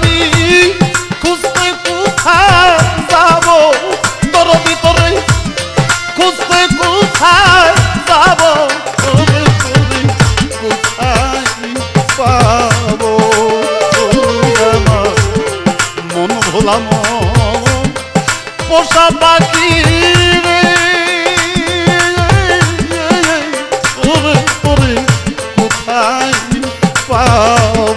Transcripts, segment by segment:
আমি খুঁজতে কোথায় যাব? তোর ভিতরে খুঁজতে কোথায় যাব? তোরে তোরে কোথায় পাবো? ভোলাম পোষা পাখি রে। ওরে ওরে কোথায় পাবো?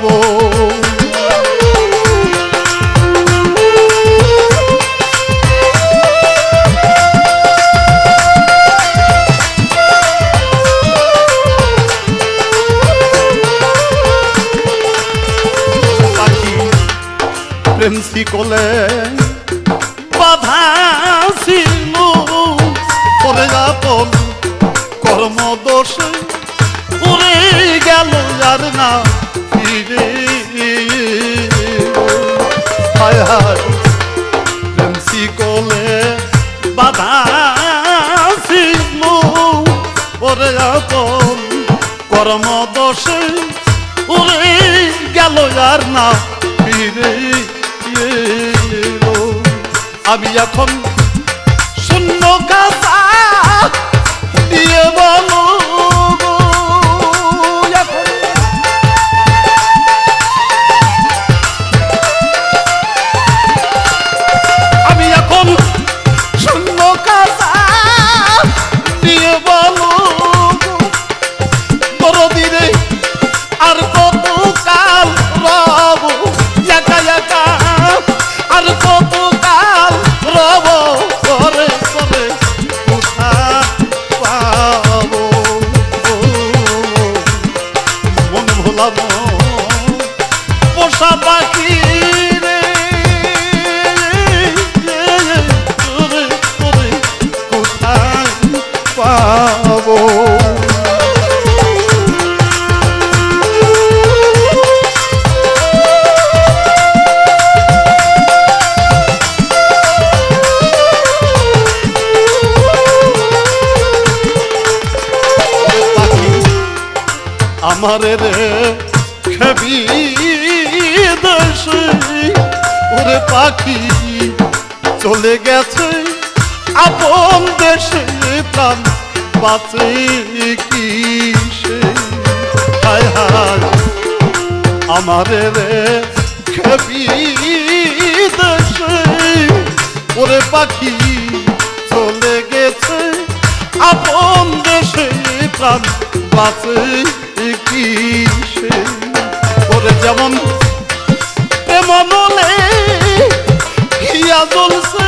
প্রেম শিকলে বাধা ছিল, পরে যাপন কর্ম দোষে উড়ে গেল আর না ফিরে। হায় শিকলে বাধা ছিল, পরে যাপন কর্ম দোষে উড়ে গেল আর না ফিরে। আমি এখন শূন্য কাজা দিয়ে বলো। আমারে রে খেবি ওরে পাখি চলে গেছে আপন দেশে, প্রাণ বাঁচে কি সে হায় রে খেবি দেশে। ওরে পাখি চলে গেছে আপন দেশে, প্রাণ বাঁচে কি যেমন ওরে যেমন তেমনলে হিয়া জ্বলছে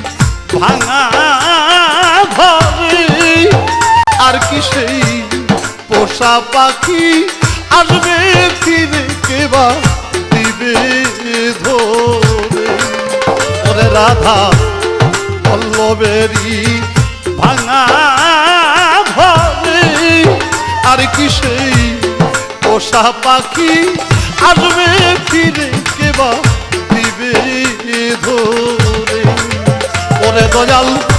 ভাঙা ঘরে। আর কি সেই পোষা পাখি আসবে ফিরে কেবা দিবে ধরে? রাধা পল্লবেরি ভাঙা ঘরে। আর কি সেই পোষা পাখি আসবে ফিরে কেবা দিবে ধরে ওরে দয়াল